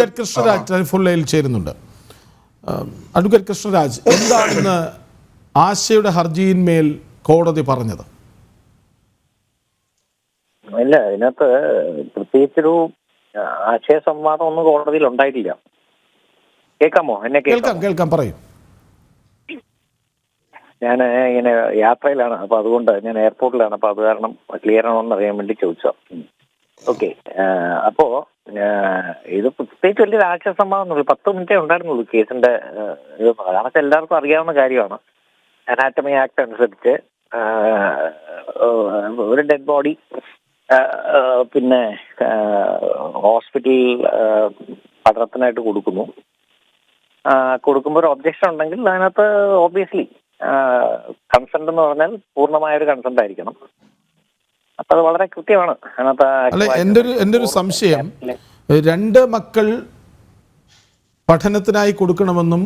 Advocate Krishnaraj ഫുള്ളയിൽ ചേരുന്നുണ്ട്. Advocate Krishnaraj എന്താണെന്ന് ആശയുടെ ഹർജിയിന്മേൽ കോടതി പറഞ്ഞത്? ഇല്ല ഇതിനകത്ത് പ്രത്യേകിച്ചൊരു ആശയ സംവാദം ഒന്നും കോടതിയിൽ ഉണ്ടായിട്ടില്ല. കേൾക്കാമോ? എന്നെ കേൾക്കാം കേൾക്കാം പറയും. പറയൂ ഞാൻ ഇങ്ങനെ യാത്രയിലാണ് അപ്പൊ അതുകൊണ്ട് ഞാൻ എയർപോർട്ടിലാണ് അപ്പൊ അത് കാരണം ക്ലിയർ ആണോ എന്ന് അറിയാൻ വേണ്ടി ചോദിച്ചോ ഓക്കെ. അപ്പോ ഇത് പ്രത്യേകിച്ച് വലിയ ഒന്നുമില്ല പത്ത് മിനിറ്റേ ഉണ്ടായിരുന്നുള്ളൂ കേസിന്റെ ഇത് എല്ലാവർക്കും അറിയാവുന്ന കാര്യമാണ്. അനാറ്റമി ആക്ട് അനുസരിച്ച് ഒരു ഡെഡ് ബോഡി പിന്നെ ഹോസ്പിറ്റൽ പഠനത്തിനായിട്ട് കൊടുക്കുന്നു. കൊടുക്കുമ്പോൾ ഒരു ഒബ്ജക്ഷൻ ഉണ്ടെങ്കിൽ അതിനകത്ത് ഓബിയസ്ലി കൺസെന്റ് എന്ന് പറഞ്ഞാൽ പൂർണമായ ഒരു കൺസെന്റ് ആയിരിക്കണം. അപ്പൊ അത് വളരെ കൃത്യമാണ്. അല്ല എന്റെ ഒരു എന്റെ ഒരു സംശയം. രണ്ട് മക്കൾ പഠനത്തിനായി കൊടുക്കണമെന്നും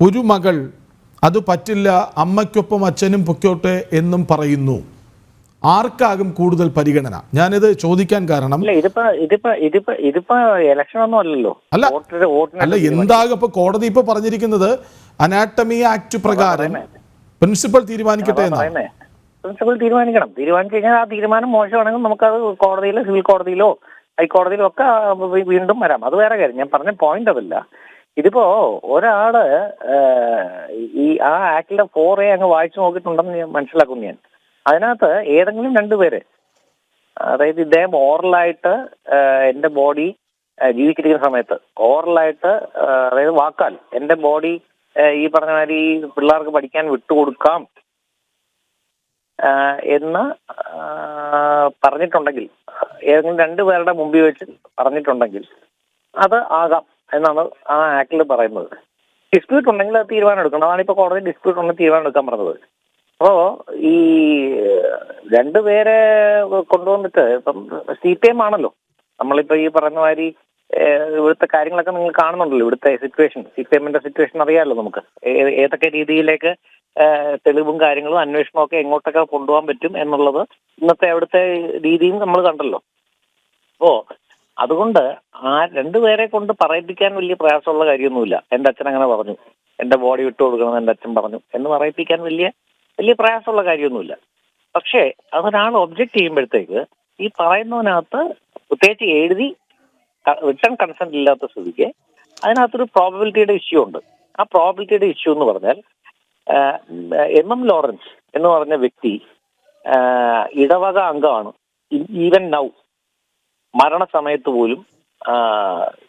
ഒരു മകൾ അത് പറ്റില്ല അമ്മയ്ക്കൊപ്പം അച്ഛനും പൊക്കോട്ടെ എന്നും പറയുന്നു. ആർക്കാകും കൂടുതൽ പരിഗണന? ഞാനിത് ചോദിക്കാൻ കാരണം ഇല്ല ഇതിപ്പോ ഇതിപ്പോ ഇതിപ്പോ ഇതിപ്പോ അല്ലല്ലോ. അല്ല, അല്ല എന്താകും ഇപ്പൊ കോടതി ഇപ്പൊ പറഞ്ഞിരിക്കുന്നത്? അനാട്ടമി ആക്ട് പ്രകാരം പ്രിൻസിപ്പൽ തീരുമാനിക്കട്ടെ എന്നാണ് പ്രിൻസിപ്പൽ തീരുമാനിക്കണം. തീരുമാനിച്ചു കഴിഞ്ഞാൽ ആ തീരുമാനം മോശമാണെങ്കിൽ നമുക്കത് കോടതിയിലോ സിവിൽ കോടതിയിലോ ഹൈക്കോടതിയിലോ ഒക്കെ വീണ്ടും വരാം. അത് വേറെ കാര്യം. ഞാൻ പറഞ്ഞ പോയിന്റ് അതല്ല. ഇതിപ്പോ ഒരാൾ ഈ ആ ആക്ടിലെ ഫോർ എ അങ്ങ് വായിച്ചു നോക്കിയിട്ടുണ്ടെന്ന് ഞാൻ മനസ്സിലാക്കുന്നു ഞാൻ. അതിനകത്ത് ഏതെങ്കിലും രണ്ടുപേര് അതായത് ഇദ്ദേഹം ഓറലായിട്ട് എന്റെ ബോഡി ജീവിച്ചിരിക്കുന്ന സമയത്ത് ഓറലായിട്ട് അതായത് വാക്കാൽ എന്റെ ബോഡി ഈ പറഞ്ഞ മാതിരി പിള്ളേർക്ക് പഠിക്കാൻ വിട്ടുകൊടുക്കാം എന്ന് പറഞ്ഞിട്ടുണ്ടെങ്കിൽ ഏതെങ്കിലും രണ്ടുപേരുടെ മുമ്പിൽ വെച്ച് പറഞ്ഞിട്ടുണ്ടെങ്കിൽ അത് ആകാം എന്നാണ് ആ ആക്ടിൽ പറയുന്നത്. ഡിസ്പ്യൂട്ട് ഉണ്ടെങ്കിൽ അത് തീരുമാനം എടുക്കണം. അതാണ് ഇപ്പോൾ കോടതി ഡിസ്പ്യൂട്ട് ഉണ്ടെങ്കിൽ തീരുമാനം എടുക്കാൻ പറഞ്ഞത്. അപ്പോൾ ഈ രണ്ടുപേരെ കൊണ്ടുവന്നിട്ട് ഇപ്പം സി പി എം ആണല്ലോ. നമ്മളിപ്പോ ഈ പറഞ്ഞ മാതിരി ഇവിടുത്തെ കാര്യങ്ങളൊക്കെ നിങ്ങൾ കാണുന്നുണ്ടല്ലോ ഇവിടുത്തെ സിറ്റുവേഷൻ സി പി എമ്മിന്റെ സിറ്റുവേഷൻ അറിയാമല്ലോ നമുക്ക് ഏതൊക്കെ രീതിയിലേക്ക് തെളിവും കാര്യങ്ങളും അന്വേഷണവും ഒക്കെ എങ്ങോട്ടൊക്കെ കൊണ്ടുപോകാൻ പറ്റും എന്നുള്ളത് ഇന്നത്തെ അവിടുത്തെ രീതിയും നമ്മൾ കണ്ടല്ലോ. അപ്പോ അതുകൊണ്ട് ആ രണ്ടുപേരെ കൊണ്ട് പറയിപ്പിക്കാൻ വലിയ പ്രയാസമുള്ള കാര്യമൊന്നുമില്ല. എന്റെ അച്ഛൻ അങ്ങനെ പറഞ്ഞു. എന്റെ ബോഡി വിട്ടു കൊടുക്കണം എന്റെ അച്ഛൻ പറഞ്ഞു എന്ന് പറയിപ്പിക്കാൻ വലിയ വലിയ പ്രയാസമുള്ള കാര്യമൊന്നുമില്ല. പക്ഷേ അതൊരാൾ ഒബ്ജക്ട് ചെയ്യുമ്പോഴത്തേക്ക് ഈ പറയുന്നതിനകത്ത് പ്രത്യേകിച്ച് എഴുതി റിട്ടേൺ കൺസെന്റ് ഇല്ലാത്ത സ്ഥിതിക്ക് അതിനകത്തൊരു പ്രോബിലിറ്റിയുടെ ഇഷ്യൂ ഉണ്ട്. ആ പ്രോബിലിറ്റിയുടെ ഇഷ്യൂ എന്ന് പറഞ്ഞാൽ എം എം ലോറൻസ് എന്ന് പറഞ്ഞ വ്യക്തി ഇടവക അംഗമാണ്. ഈവൻ നൗ മരണസമയത്ത് പോലും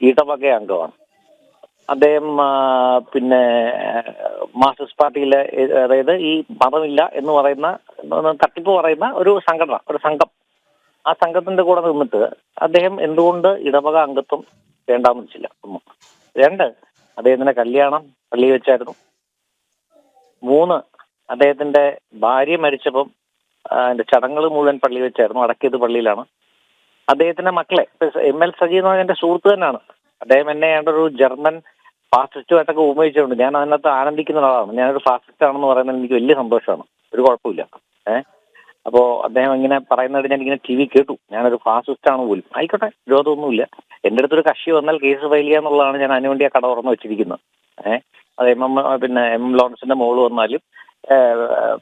ഇടവക അംഗമാണ്. അദ്ദേഹം പിന്നെ മാർക്സിസ്റ്റ് പാർട്ടിയിലെ അതായത് ഈ മതമില്ല എന്ന് പറയുന്ന തട്ടിപ്പ് പറയുന്ന ഒരു സംഘടന ഒരു സംഘം. ആ സംഘത്തിന്റെ കൂടെ നിന്നിട്ട് അദ്ദേഹം എന്തുകൊണ്ട് ഇടവക അംഗത്വം വേണ്ടാന്ന് വെച്ചില്ല? രണ്ട് അദ്ദേഹത്തിന്റെ കല്യാണം പള്ളി വെച്ചായിരുന്നു. മൂന്ന് അദ്ദേഹത്തിന്റെ ഭാര്യ മരിച്ചപ്പം അതിന്റെ ചടങ്ങുകൾ മുഴുവൻ പള്ളി വെച്ചായിരുന്നു അടക്കിയത് പള്ളിയിലാണ്. അദ്ദേഹത്തിന്റെ മക്കളെ എം എൽ സജി എന്ന് പറഞ്ഞ സുഹൃത്ത് തന്നെയാണ്. അദ്ദേഹം എന്നെ ഒരു ജർമ്മൻ ഫാസിസ്റ്റുമായിട്ടൊക്കെ ഉപയോഗിച്ചിട്ടുണ്ട് ഞാൻ അതിനകത്ത് ആനന്ദിക്കുന്ന ഒരാളാണ്. ഞാനൊരു ഫാസിസ്റ്റ് ആണെന്ന് പറയുന്നത് എനിക്ക് വലിയ സന്തോഷമാണ്. ഒരു കുഴപ്പമില്ല. ഏഹ് അപ്പോ അദ്ദേഹം ഇങ്ങനെ പറയുന്നത് ഞാൻ ഇങ്ങനെ ടി വി കേട്ടു. ഞാനൊരു ഫാസിസ്റ്റ് ആണ് പോലും. ആയിക്കോട്ടെ വിരോധമൊന്നുമില്ല. എന്റെ അടുത്തൊരു കക്ഷി വന്നാൽ കേസ് ഫയൽ ചെയ്യാന്നുള്ളതാണ് ഞാൻ അതിനുവേണ്ടി ആ കട തുറന്നു വെച്ചിരിക്കുന്നത്. ഏഹ് അത് എം എം പിന്നെ എം എം ലോറൻസിന്റെ മോൾ വന്നാലും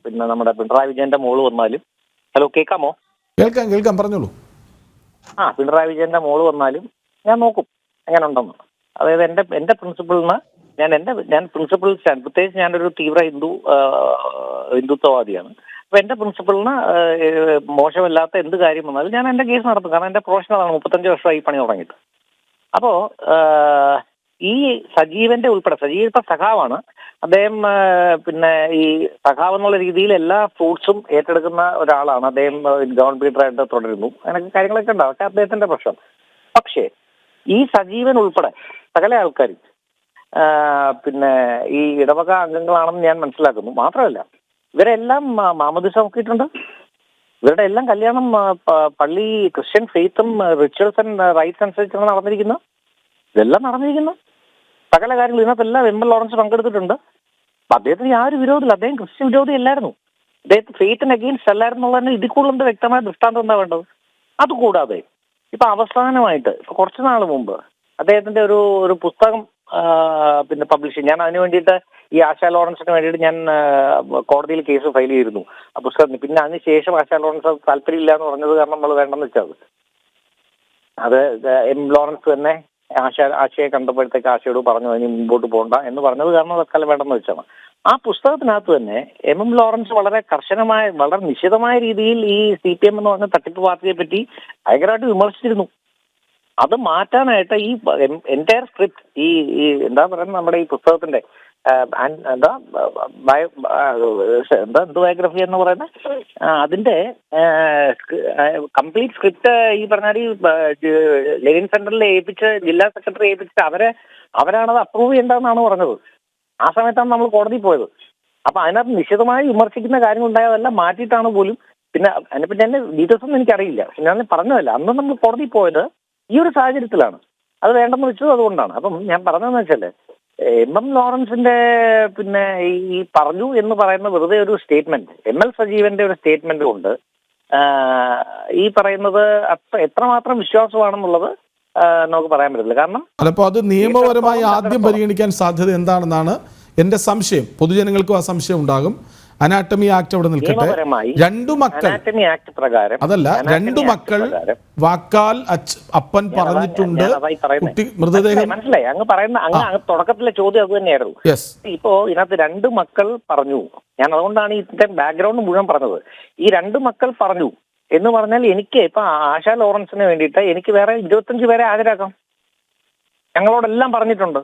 പിന്നെ നമ്മുടെ പിണറായി വിജയന്റെ മോൾ വന്നാലും. ഹലോ കേൾക്കാമോ കേൾക്കാം കേൾക്കാം പറഞ്ഞോളൂ. ആ പിണറായി വിജയന്റെ മോൾ വന്നാലും ഞാൻ നോക്കും എങ്ങനെ ഉണ്ടെന്ന് അതായത് എന്റെ എന്റെ പ്രിൻസിപ്പിളിന് ഞാൻ എന്റെ ഞാൻ പ്രിൻസിപ്പിൾ സ്റ്റാൻഡ് പ്രത്യേകിച്ച് ഞാനൊരു തീവ്ര ഹിന്ദു ഹിന്ദുത്വവാദിയാണ്. അപ്പൊ എന്റെ പ്രിൻസിപ്പിളിന് മോശമല്ലാത്ത എന്ത് കാര്യം വന്നാലും ഞാൻ എന്റെ കേസ് നടത്തും. കാരണം എന്റെ പ്രൊഫഷൻ അതാണ് മുപ്പത്തഞ്ച് വർഷമായി പണി തുടങ്ങിയിട്ട്. അപ്പോ ഈ സജീവന്റെ ഉൾപ്പെടെ സജീവ് ഇപ്പൊ സഖാവാണ്. അദ്ദേഹം പിന്നെ ഈ സഖാവ് എന്നുള്ള രീതിയിൽ എല്ലാ ഫ്രൂട്ട്സും ഏറ്റെടുക്കുന്ന ഒരാളാണ്. അദ്ദേഹം ഗവൺമെന്റ് ബീറ്ററായിട്ട് തുടരുന്നു. അങ്ങനെയൊക്കെ കാര്യങ്ങളൊക്കെ ഉണ്ടാവും അതൊക്കെ അദ്ദേഹത്തിന്റെ പ്രശ്നം. പക്ഷേ ഈ സജീവൻ ഉൾപ്പെടെ സകല ആൾക്കാരും പിന്നെ ഈ ഇടവക അംഗങ്ങളാണെന്ന് ഞാൻ മനസ്സിലാക്കുന്നു. മാത്രമല്ല ഇവരെല്ലാം മാ- മാമോദിസ നോക്കിയിട്ടുണ്ട്. ഇവരുടെ എല്ലാം കല്യാണം പള്ളി ക്രിസ്ത്യൻ ഫെയ്ത്തും റിച്വൽസ് ആൻഡ് റൈറ്റ്സ് അനുസരിച്ചാണ് നടന്നിരിക്കുന്നത്. ഇതെല്ലാം നടന്നിരിക്കുന്നു. സകല കാര്യങ്ങൾ ഇതിനകത്തെല്ലാം എം എൽ ലോറൻസ് പങ്കെടുത്തിട്ടുണ്ട്. അപ്പൊ അദ്ദേഹത്തിന് യാതൊരു വിരോധമില്ല. അദ്ദേഹം ക്രിസ്ത്യൻ വിരോധി അല്ലായിരുന്നു. അദ്ദേഹത്തെ ഫെയ്ത്തിന് അഗെയിൻസ്റ്റ് അല്ലായിരുന്നു തന്നെ ഇതിൽ കൂടുതൽ വ്യക്തമായ ദൃഷ്ടാന്തം എന്താ വേണ്ടത്? അതുകൂടാതെ ഇപ്പൊ അവസാനമായിട്ട് ഇപ്പൊ കുറച്ചു നാൾ മുമ്പ് അദ്ദേഹത്തിന്റെ ഒരു ഒരു പുസ്തകം പിന്നെ പബ്ലിഷ് ഞാൻ അതിന് വേണ്ടിയിട്ട് ഈ ആശാ ലോറൻസിന് വേണ്ടിയിട്ട് ഞാൻ കോടതിയിൽ കേസ് ഫയൽ ചെയ്തിരുന്നു. ആ പുസ്തകത്തിന്. പിന്നെ അതിന് ശേഷം ആശാ ലോറൻസ് താല്പര്യമില്ല എന്ന് പറഞ്ഞത് കാരണം നമ്മൾ വേണ്ടെന്ന് വെച്ചത് അത് എം ലോറൻസ് തന്നെ ആശ ആശയെ കണ്ടപ്പോഴത്തേക്ക് ആശയോട് പറഞ്ഞു അതിന് മുമ്പോട്ട് പോകണ്ട എന്ന് പറഞ്ഞത് കാരണം തൽക്കാലം വേണ്ടെന്ന് വെച്ചാണ്. ആ പുസ്തകത്തിനകത്ത് തന്നെ എം. എം. ലോറൻസ് വളരെ കർശനമായ വളരെ നിശിതമായ രീതിയിൽ ഈ സി പി എം എന്ന് പറഞ്ഞ തട്ടിപ്പ് പാർട്ടിയെ പറ്റി ഭയങ്കരമായിട്ട് വിമർശിച്ചിരുന്നു. അത് മാറ്റാനായിട്ട് ഈ എന്റയർ സ്ക്രിപ്റ്റ് ഈ ഈ എന്താ പറയുന്നത് നമ്മുടെ ഈ പുസ്തകത്തിന്റെ ആ, ആൻ- എന്താ ബയോ എന്താ എന്ത് ബയോഗ്രഫി എന്ന് പറയുന്നത് അതിന്റെ കംപ്ലീറ്റ് സ്ക്രിപ്റ്റ് ഈ പറഞ്ഞാൽ ഈ ജ- സെന്ററിൽ ഏൽപ്പിച്ച് ജില്ലാ സെക്രട്ടറി ഏൽപ്പിച്ചിട്ട് അവരെ അവരാണത് അപ്രൂവ് ചെയ്യേണ്ടതെന്നാണ് പറഞ്ഞത്. ആ സമയത്താണ് നമ്മൾ കോടതി പോയത്. അപ്പൊ അതിനകത്ത് നിശ്ചിതമായി വിമർശിക്കുന്ന കാര്യങ്ങൾ ഉണ്ടായതല്ല മാറ്റിയിട്ടാണ് പോലും പിന്നെ അതിനെപ്പറ്റി എന്നെ ഡീറ്റെയിൽസ് ഒന്നും എനിക്കറിയില്ല. ഞാൻ പറഞ്ഞതല്ല. അന്ന് നമ്മൾ കോടതി പോയത് ഈ ഒരു സാഹചര്യത്തിലാണ്. അത് വേണ്ടെന്ന് വെച്ചത് അതുകൊണ്ടാണ്. അപ്പം ഞാൻ പറഞ്ഞതെന്ന് വെച്ചാൽ എം എം ലോറൻസിന്റെ പിന്നെ ഈ പറഞ്ഞു എന്ന് പറയുന്ന വെറുതെ ഒരു സ്റ്റേറ്റ്മെന്റ് എം എൽ സജീവന്റെ ഒരു സ്റ്റേറ്റ്മെന്റ് ഉണ്ട്. ഈ പറയുന്നത് അത്ര എത്രമാത്രം വിശ്വാസമാണെന്നുള്ളത് നമുക്ക് പറയാൻ പറ്റില്ല കാരണം അതപ്പോ അത് നിയമപരമായി ആദ്യം പരിഗണിക്കാൻ സാധ്യത എന്താണെന്നാണ് എന്റെ സംശയം. പൊതുജനങ്ങൾക്കും ആ സംശയം ഉണ്ടാകും. അനാട്ടമി ആക്ട് അവിടെ നിൽക്കട്ടെ. രണ്ടു മക്കൾ. അതല്ല രണ്ടു മക്കൾ വാക്കാൽ അപ്പൻ പറഞ്ഞിട്ടുണ്ട്. കുട്ടി മൃതദേഹം മനസ്സിലായി, അങ്ങ് പറയുന്ന അങ്ങ് തുടക്കത്തിലെ ചോദ്യം അത് തന്നെയായിരുന്നു. ഇപ്പോ ഇതിനകത്ത് രണ്ട് മക്കൾ പറഞ്ഞു. ഞാൻ അതുകൊണ്ടാണ് ഇതിന്റെ ബാക്ക്ഗ്രൗണ്ട് മുഴുവൻ പറഞ്ഞത്. ഈ രണ്ട് മക്കൾ പറഞ്ഞു. എന്ന് പറഞ്ഞാൽ എനിക്ക് ഇപ്പൊ ആശാ ലോറൻസിന് വേണ്ടിയിട്ട് എനിക്ക് വേറെ ഇരുപത്തഞ്ച് പേരെ ഹാജരാക്കാം. ഞങ്ങളോടെല്ലാം പറഞ്ഞിട്ടുണ്ട്.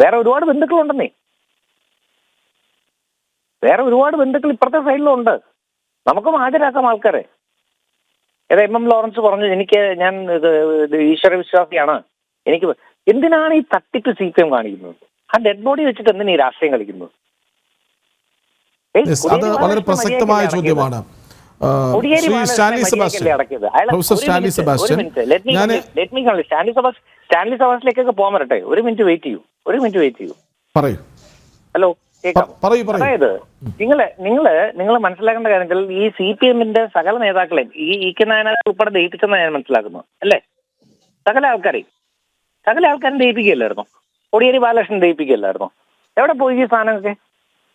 വേറെ ഒരുപാട് ബന്ധുക്കളുണ്ടെന്നേ. വേറെ ഒരുപാട് ബന്ധുക്കൾ ഇപ്പുറത്തെ സൈഡിലുണ്ട് നമുക്കും ഹാജരാക്കാം ആൾക്കാരെ. ഏതാ എം എം ലോറൻസ് പറഞ്ഞു എനിക്ക് ഞാൻ ഈശ്വര വിശ്വാസിയാണ്. എനിക്ക് എന്തിനാണ് ഈ തട്ടിപ്പ് സി പി എം കാണിക്കുന്നത്? ആ ഡെഡ് ബോഡി വെച്ചിട്ട് എന്തിനാ ഈ രാഷ്ട്രീയം കളിക്കുന്നത്? അത് വളരെ പ്രസക്തമായ ചോദ്യമാണ്. Stanley സബാസിലേക്കൊക്കെ Sebastian. സ്റ്റാൻലി പോകാൻ വരട്ടെ. ഒരു മിനിറ്റ് വെയിറ്റ് ചെയ്യൂ. ഒരു മിനിറ്റ് വെയിറ്റ് ചെയ്യൂ. പറയൂ. ഹലോ അതായത് നിങ്ങൾ നിങ്ങൾ നിങ്ങൾ മനസ്സിലാക്കേണ്ട കാര്യത്തിൽ ഈ സി പി എമ്മിന്റെ സകല നേതാക്കളെയും ഈ ഇ കെ നായനാർ ഉൾപ്പെടെ ദയിപ്പിച്ചെന്ന് ഞാൻ മനസ്സിലാക്കുന്നു അല്ലേ? സകല ആൾക്കാരെയും. സകല ആൾക്കാരും ദയിപ്പിക്കുകയല്ലായിരുന്നു കോടിയേരി ബാലകൃഷ്ണൻ ദയിപ്പിക്കുകയല്ലായിരുന്നു എവിടെ പോയി ഈ സാധനമൊക്കെ?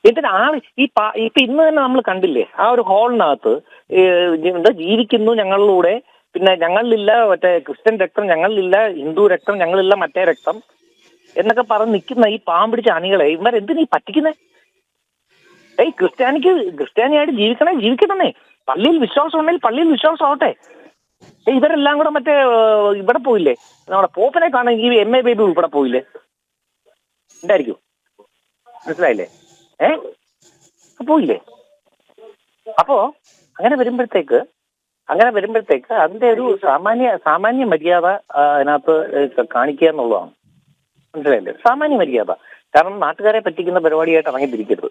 എന്തിനാ ആൾ ഈ ഇപ്പൊ ഇന്ന് തന്നെ നമ്മൾ കണ്ടില്ലേ ആ ഒരു ഹോളിനകത്ത് എന്താ ജീവിക്കുന്നു ഞങ്ങളിലൂടെ പിന്നെ ഞങ്ങളിലില്ല മറ്റേ ക്രിസ്ത്യൻ രക്തം ഞങ്ങളിലില്ല ഹിന്ദു രക്തം ഞങ്ങളില്ല മറ്റേ രക്തം എന്നൊക്കെ പറഞ്ഞ് നിൽക്കുന്ന ഈ പാമ്പിടിച്ച അണികളെ ഇവരെന്തിനീ പറ്റിക്കുന്നേ? ഏയ് ക്രിസ്ത്യാനിക്ക് ക്രിസ്ത്യാനിയായിട്ട് ജീവിക്കണേ ജീവിക്കണമെന്നേ പള്ളിയിൽ വിശ്വാസം ഉണ്ടെങ്കിൽ പള്ളിയിൽ വിശ്വാസം ആവട്ടെ ഏ ഇവരെല്ലാം കൂടെ മറ്റേ ഇവിടെ പോയില്ലേ? നമ്മുടെ പോപ്പിനെ കാണാൻ ഈ എം എ ബേബി ഉൾപ്പെടെ പോയില്ലേ? ഉണ്ടായിരിക്കും? മനസ്സിലായില്ലേ? ഏ പോയില്ലേ? അപ്പോ അങ്ങനെ വരുമ്പോഴത്തേക്ക് അങ്ങനെ വരുമ്പോഴത്തേക്ക് അതിന്റെ ഒരു സാമാന്യ സാമാന്യ മര്യാദ അതിനകത്ത് കാണിക്കുക എന്നുള്ളതാണ്. മനസ്സിലായില്ലേ? സാമാന്യ മര്യാദ കാരണം നാട്ടുകാരെ പറ്റിക്കുന്ന പരിപാടിയായിട്ട് ഇറങ്ങിത്തിരിക്കരുത്.